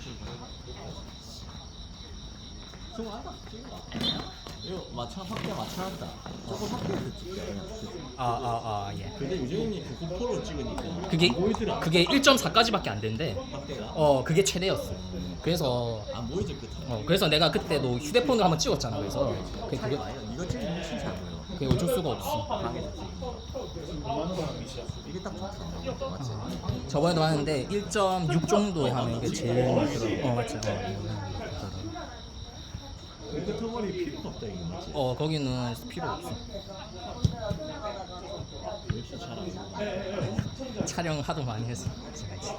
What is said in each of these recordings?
수 고하다. 이거 마차 확대 마차한다. 저거 확대해서 찍자 그냥. 아 아 아 예. 근데 그 9%로 찍으니까 그게 안 보이더라. 그게 1.4까지밖에 안 된대. 확대가 어 그게 최대였어. 그래서 안 보이죠 끝에. 어 그래서 내가 그때도 휴대폰으로 한번 찍었잖아. 그래서 그게 그게. 이거 찍으면 잘 보여. 그게 어쩔 수가 없어. 이게 딱 좋다. 맞지? 저번에도 하는데 1.6 정도에 하면 이게 제일 어 맞지. 어, 그 터널이 필요가 없다 이거 맞지? 어 거기는 필요 없어. 역시 잘하고. 촬영 하도 많이 했어. 제가 이제.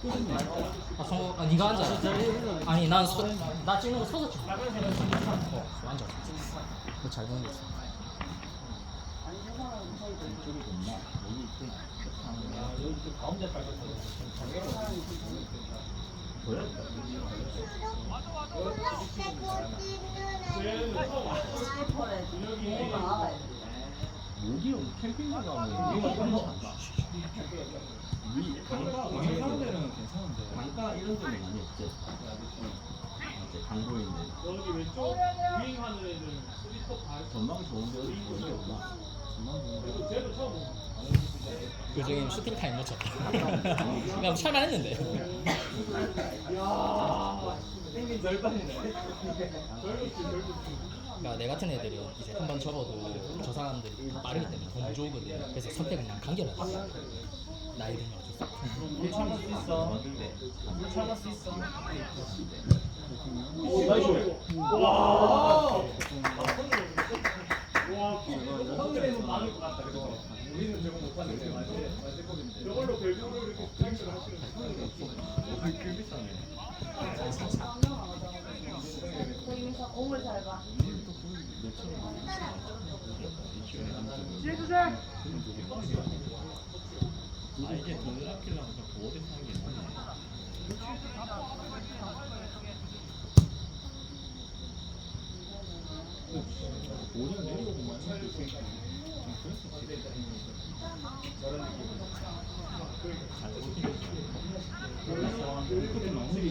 아, 성, 아, 네가 앉아. 아니, 난 서, 나 찍는 거 서서 찍어. 어, 앉아. 너잘 보는 거 있어. 여기 캠핑장 가면 위 강가 사는 데는 괜찮은데 강가 이런 데는 많이 없지. 맞지? 강보에 있는 여기 왼쪽 유행하는 애들 스리퍼 다 전망 좋은데 어디 어디 없나? 전망 좋은데. 쟤도 처음 보는 요즘 슈팅 타임 놓쳤다. 그냥 살만 했는데. 생긴 절반이네 절반씩 절반씩 그러니까 내 같은 애들이 이제 한 번 접어도 저 사람들이 다 빠르기 때문에 더 무조거든. 그래서 선택을 그냥 간결하게. 나이 들면 어쩔. 물 참을 수 있어 물 참을 수 있어 오 어, 나이스 와 와, 확률에는 많을 것 같다. 그죠? 우리는 저거 못하는데. 저걸로 결국으로 이렇게 스트라이크를 하시는 거예요. 그 비싸네. 보이면서 공을 잘 봐. 아 이게 돈을 아끼려면 그냥 보호대 사는 게 낫네. 보호대 내려오고만 해도 잘 그때 마무리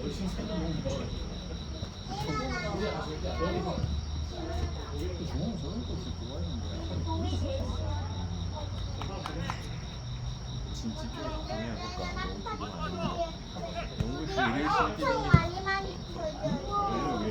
훨씬 좋은 저런 것도 좋아했는데 진짜 좀 방해해볼까 너무 기도 안 했는데 영국이 일일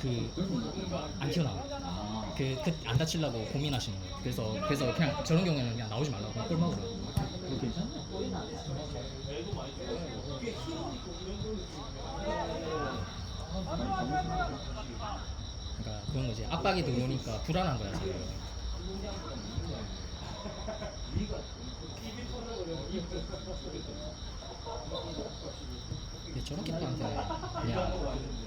그안 튀어나와. 그, 그, 안 다치려고 고민하시는 거예요. 그래서, 그래서 그냥 저런 경우에는 그냥 나오지 말라고. 그냥 골 먹으라고. 그러니까 그런 거지. 압박이 들어오니까 불안한 거야, 지금. 근데 저렇게 또한테 그냥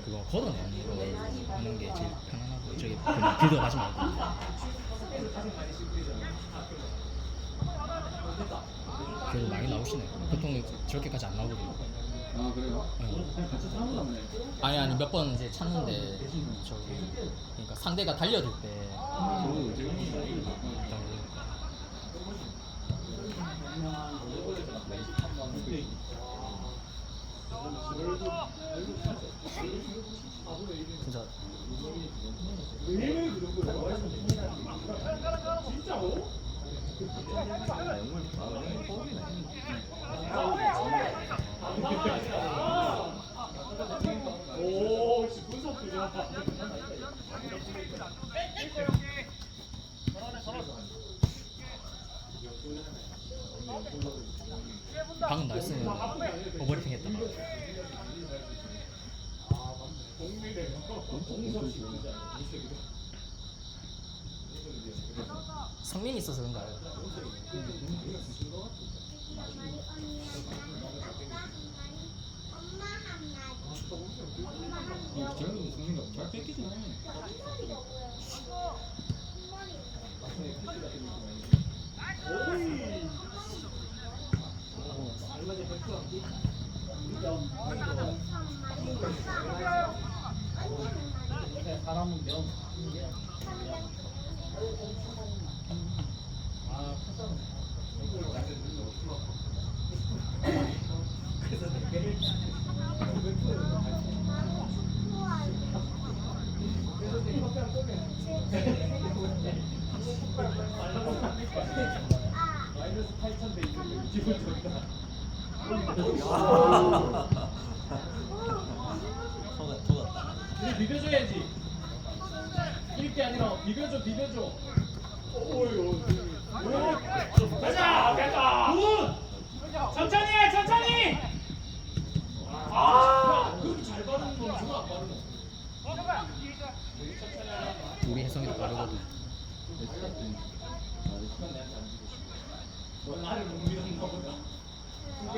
그거 걸어내는 거 하는 게 제일 편안하고 저기 그냥 긁어 가지 말고 그래도 많이 나오시네. 보통 저렇게까지 안 나오거든요. 아 그래요? 응. 같이 거네. 아니 아니 몇 번 이제 찾는데 저기 그러니까 상대가 달려들 때 저도 지금 일단 진짜. 방금 나이스는 오버래핑 했다. 성민이 있어서 그런가요? 재현이 승민이 잘 뺏기진 않네. 마이너스 8천 대 있는 기분 좋다. 속았, 속았다. 우리 비벼줘야지. 이렇게 아니라 비벼줘, 비벼줘. 가자, 됐다. 굿. 천천히 해, 천천히. 아, 그렇게 잘 바르는 건 저거 안 바르는 거. 우리 혜성이도 빠르거든. 너 나를 못 믿었나 보다. 아,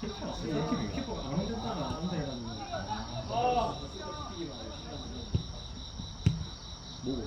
키퍼. 뭐?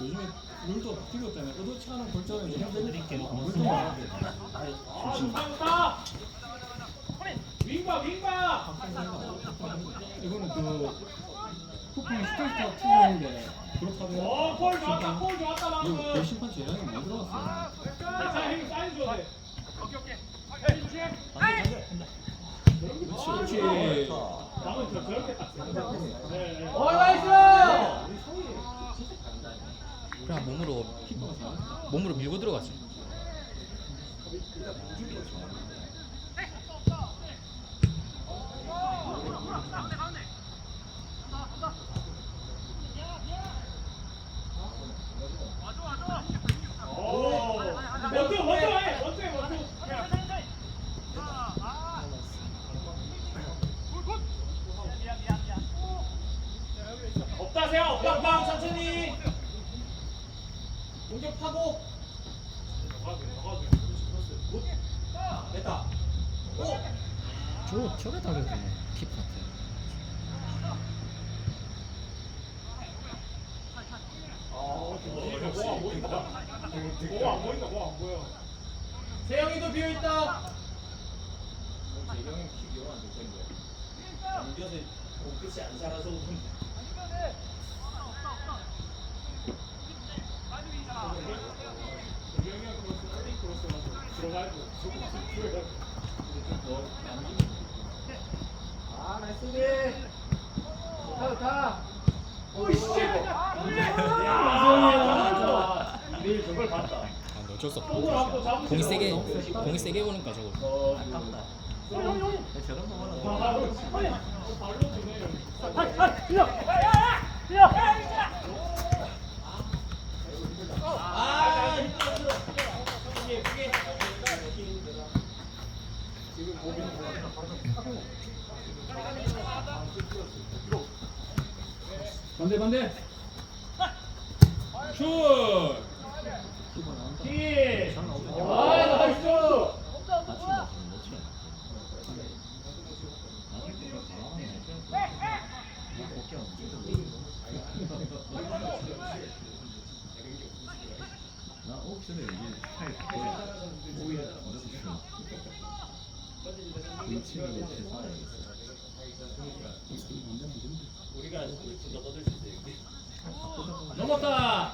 요즘에 룰도 바뀌었잖아요. 의도치 않은 골절은. 이거는 그 쿠팡 스타스타 투자인데 그렇다고. 어골 좋았다 골 좋았다 방금. 이거 심판 재량이 못 들어갔어요. 자힘 사인 줘야 돼. 안 돼, 안 돼. 그렇지. 그렇지. 방금 저 저렇게 딱. 네. 어, 나이스! 그냥 몸으로 몸으로 밀고 들어가지. 원투 원투 해 원투 해 원투. 없다 세요 없다 빵 천천히. 공격하고. 됐다. 저 보인다. 보인다. 뭐안 보여. 세영이도 비어 있다. 재영이 킥 이러면 안 텐데. 이겨서 끝이 안 살아서 재영이 형 크로스, 어디 크로스 가서 들어가고 조금 뒤로 너 남기면 아, 나이스 비. 좋다, 좋다. 오이씨. 야, 내일 저걸 봤다. 아, 근데 어쩔 수 손으로 한번 없어. 잡으세요. 공이 세게 공이 세게 오니까 저거. 아깝다. 저런 거 발로. 아, 반대 반대 슛 킥! 아 나이스! 나 옥션에 이게 스타일 바꿔야 오히려 어려서 좋아 위치를 못해서 알겠어 넘었다.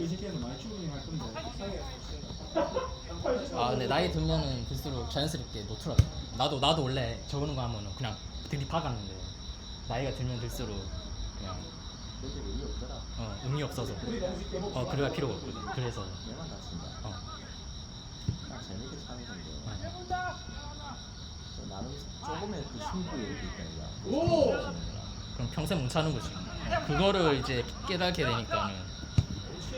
이 새끼는 많이 충분히 할 건데. 아 근데 나이 들면은 들수록 자연스럽게 노트라고 나도 나도 원래 적는 거 하면은 그냥 들이박았는데 나이가 들면 들수록 그냥 의미 없더라. 어, 의미 없어서 어 그래야 필요가 없고 그래서 얘만 다친다. 어 딱 재밌게 차는 건데. 나름 조금의 그 승부욕이 있다 이거. 오! 그럼 평생 못 차는 거지 그거를 이제 깨닫게 되니까는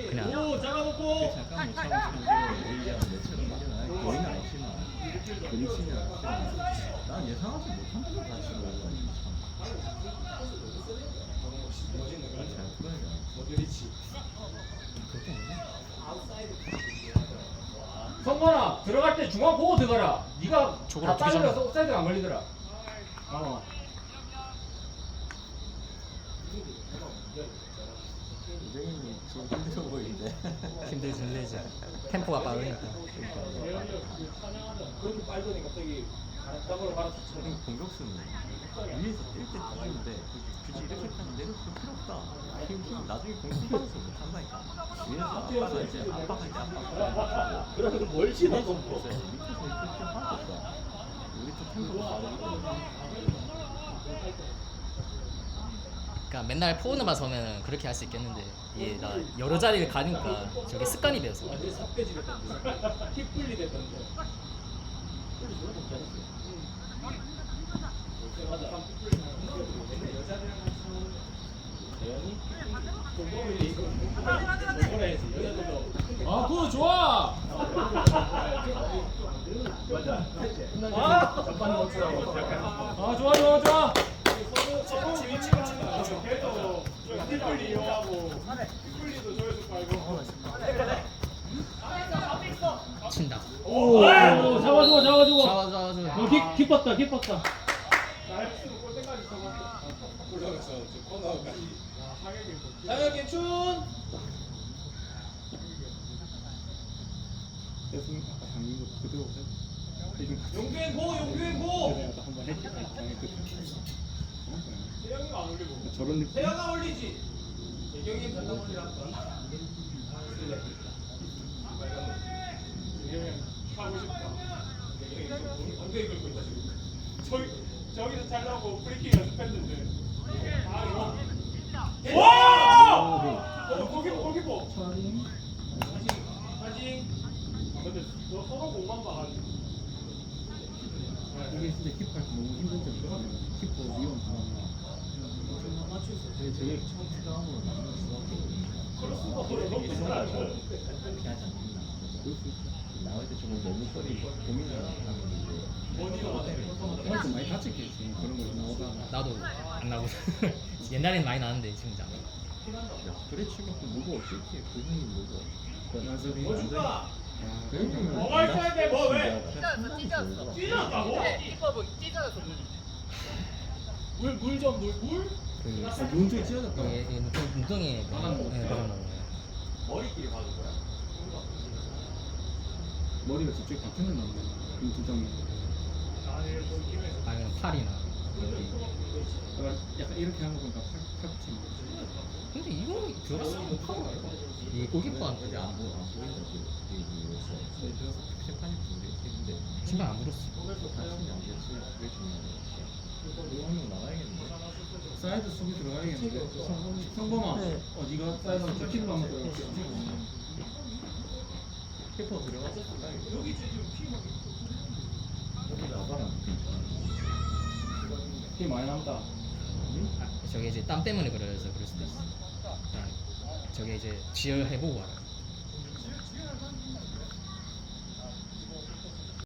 그냥 오, 잡아놓고. 잠깐 못 참으시는 게 얘기하면 내처럼 말이야. 거의는 아니지만 그리치는 않지만 난 예상하지 못한 데서 다치는 거야. 참. 잘 풀어야 그렇게 아니야 성건아, 들어갈 때 중앙 보고 들어가라. 네가 저걸 다 어떻게 잡나? 옵사이드가 안 걸리더라. 어. 지금 힘들어 보이는데. 힘들지 힘들지 템포가 빠르니까 그렇게 빨더니 갑자기. 저는 공격수는 위에서 뛸때 뛰는데 굳이 이렇게까지 내려올 필요 없다. 힘, 힘 나중에 공격 받아서 못 한다니까. 위에서 압박을 이제 압박할 때 압박. 그래서 뭘 지나서 밑에서 밑에서 이렇게 하나도 없다. 우리 또 빠르기 때문에. 그러니까 맨날 포우너만 서면 그렇게 할 수 있겠는데 이게 나 여러 자리를 가니까 저게 습관이 돼서 완전 삽돼지 됐던데. 힙불리 됐던데. 아, 그거 좋아. 아, 좋아, 좋아, 좋아. 친다 오, 잡아 주고, 잡아 주고. 잡아 잡아 잡아 어, 기, 기뻤다, 기뻤다. 장혁 춘. 대승 아까 당긴 거 그대로 해좀 용규행 고, 용규행 고. 내가 한번 했지 당연 그 세영이가 안 올리고. 저런 느낌 세영아 올리지. 예경이 잠깐 올리라니까. 예경이 하고 싶다. 엉덩이 긁고 있다 지금. 저기 저기서 잘라고 프리킥 연습했는데. 아! 어 너무 비싸. 그렇게 하지 나올 때 조금 너무 거리 고민을 어디가 오늘 좀 많이 다쳤겠지 그런 거 나오다가 나도 안 나고 옛날엔 많이 나는데 지금 잘안 나. 야, 그래 치면 그 무거워 실제 그 힘이 무거워. 나서비 뭐 줄까? 아 그러면 뭐가 있어야 돼? 뭐 왜? 찢었어. 찢었다고? 물물좀 물. 물? 아, 눈쪽이 찢어졌다 이게 이게 눈- 눈덩이에 그- 네, 그런 거. 머리끼리 봐준 거야. 머리가 저쪽에 박혀는 났네 이두 장이 아니면 팔이나 여기. 아, 약간 이렇게 하는 거 보니까 팔, 팔꿈치 근데 이거 들었으면 파워 이 골키퍼한테 이제 안 보여 안. 이게 그래서 심판이 안 물었어. 다치면 안 되지. 그게 중요한 거지. 이거 한명 나가야겠는데. 사이드 수비 들어가야겠는데 성범, 성범아 네. 어 니가 사이드 한번 키로 한번 들어가 키퍼 들어가서 나가야겠다. 여기 나가라. 힘 많이 남다 저게 이제 땀 때문에 그래서 그럴 수도 있어. 저게 이제 지혈해보고 알아.